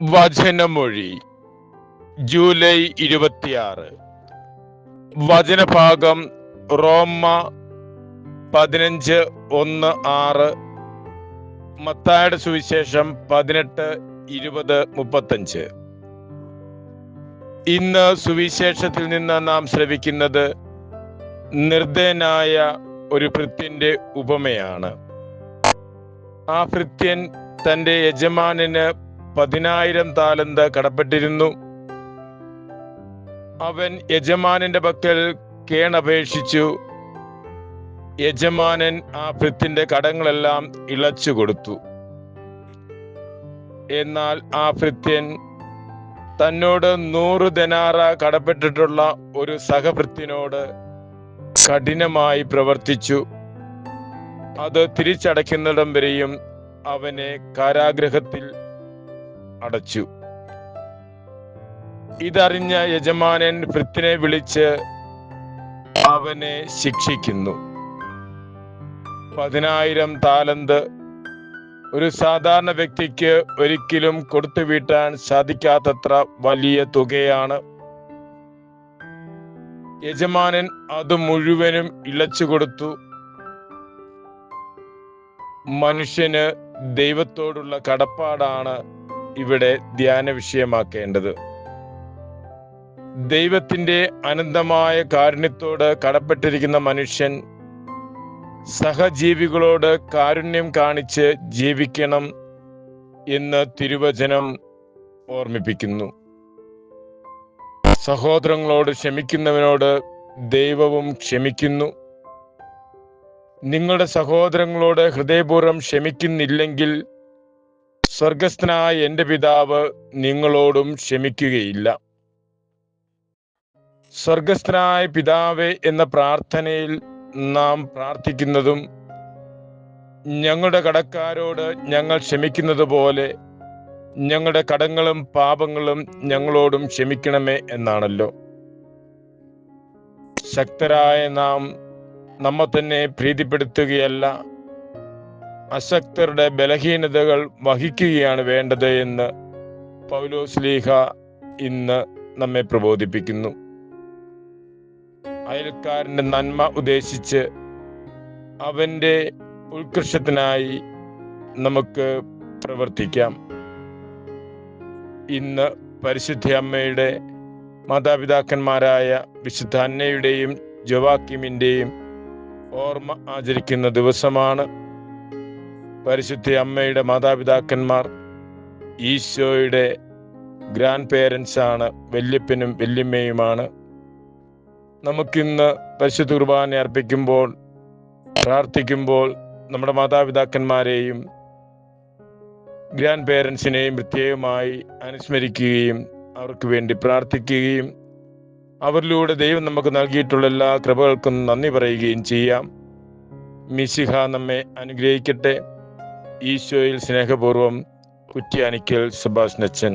വചനമൊഴി July ഇരുപത്തിയാറ്. വചനഭാഗം റോമ പതിനഞ്ച് ഒന്ന് ആറ്. മത്തായുടെ സുവിശേഷം പതിനെട്ട് ഇരുപത് മുപ്പത്തഞ്ച്. ഇന്ന് സുവിശേഷത്തിൽ നിന്ന് നാം ശ്രവിക്കുന്നത് നിർദ്ദയനായ ഒരു ഭൃത്യന്റെ ഉപമയാണ്. ആ ഭൃത്യൻ തന്റെ യജമാനന് പതിനായിരം താലന്ത് കടപ്പെട്ടിരുന്നു. അവൻ യജമാനന്റെ പക്കൽ കേണപേക്ഷിച്ചു. യജമാനൻ ആ ഭൃത്തിന്റെ കടങ്ങളെല്ലാം ഇളച്ചു കൊടുത്തു. എന്നാൽ ആ ഭൃത്യൻ തന്നോട് നൂറ് ദനാറ കടപ്പെട്ടിട്ടുള്ള ഒരു സഹഭൃത്യനോട് കഠിനമായി പ്രവർത്തിച്ചു. അത് തിരിച്ചടയ്ക്കുന്നിടം വരെയും അവനെ കാരാഗ്രഹത്തിൽ അടച്ചു. ഇതറിഞ്ഞ യജമാനൻ ഭൃത്തിനെ വിളിച്ച് അവനെ ശിക്ഷിക്കുന്നു. പതിനായിരം താലന്ത് ഒരു സാധാരണ വ്യക്തിക്ക് ഒരിക്കലും കൊടുത്തു വീട്ടാൻ സാധിക്കാത്തത്ര വലിയ തുകയാണ്. യജമാനൻ അത് മുഴുവനും ഇളച്ചു കൊടുത്തു. മനുഷ്യന് ദൈവത്തോടുള്ള കടപ്പാടാണ് ഇവിടെ ധ്യാന വിഷയമാക്കേണ്ടത്. ദൈവത്തിന്റെ അനന്തമായ കാരുണ്യത്തോട് കടപ്പെട്ടിരിക്കുന്ന മനുഷ്യൻ സഹജീവികളോട് കാരുണ്യം കാണിച്ച് ജീവിക്കണം എന്ന് തിരുവചനം ഓർമ്മിപ്പിക്കുന്നു. സഹോദരങ്ങളോട് ക്ഷമിക്കുന്നവനോട് ദൈവവും ക്ഷമിക്കുന്നു. നിങ്ങളുടെ സഹോദരങ്ങളോട് ഹൃദയപൂർവം ക്ഷമിക്കുന്നില്ലെങ്കിൽ സ്വർഗസ്ഥനായ എന്റെ പിതാവ് നിങ്ങളോടും ക്ഷമിക്കുകയില്ല. സ്വർഗസ്ഥനായ പിതാവേ എന്ന പ്രാർത്ഥനയിൽ നാം പ്രാർത്ഥിക്കുന്നതും ഞങ്ങളുടെ കടക്കാരോട് ഞങ്ങൾ ക്ഷമിക്കുന്നത് പോലെ ഞങ്ങളുടെ കടങ്ങളും പാപങ്ങളും ഞങ്ങളോടും ക്ഷമിക്കണമേ എന്നാണല്ലോ. ശക്തരായ നാം നമ്മെ തന്നെ പ്രീതിപ്പെടുത്തുകയല്ല അശക്തരുടെ ബലഹീനതകൾ വഹിക്കുകയാണ് വേണ്ടത് എന്ന് പൗലോസ്ലീഹ ഇന്ന് നമ്മെ പ്രബോധിപ്പിക്കുന്നു. അയൽക്കാരന്റെ നന്മ ഉദ്ദേശിച്ച് അവന്റെ ഉത്കർഷത്തിനായി നമുക്ക് പ്രവർത്തിക്കാം. ഇന്ന് പരിശുദ്ധ അമ്മയുടെ മാതാപിതാക്കന്മാരായ വിശുദ്ധ അന്നയുടെയും ജോവാക്കിമിന്റെയും ഓർമ്മ ആചരിക്കുന്ന ദിവസമാണ് പരിശുദ്ധ അമ്മയുടെ മാതാപിതാക്കന്മാർ ഈശോയുടെ ഗ്രാൻഡ് പേരൻസ് ആണ് വല്യപ്പനും വല്യമ്മയുമാണ്. നമുക്കിന്ന് പരിശുദ്ധ കുർബാന അർപ്പിക്കുമ്പോൾ പ്രാർത്ഥിക്കുമ്പോൾ നമ്മുടെ മാതാപിതാക്കന്മാരെയും ഗ്രാൻഡ് പേരൻസിനെയും പ്രത്യേകമായി അനുസ്മരിക്കുകയും അവർക്ക് വേണ്ടി പ്രാർത്ഥിക്കുകയും അവരിലൂടെ ദൈവം നമുക്ക് നൽകിയിട്ടുള്ള എല്ലാ കൃപകൾക്കും നന്ദി പറയുകയും ചെയ്യാം. മിശിഹ നമ്മെ അനുഗ്രഹിക്കട്ടെ. ഈശോയിൽ സ്നേഹപൂർവം കുറ്റ്യാനിക്കൽ നച്ചൻ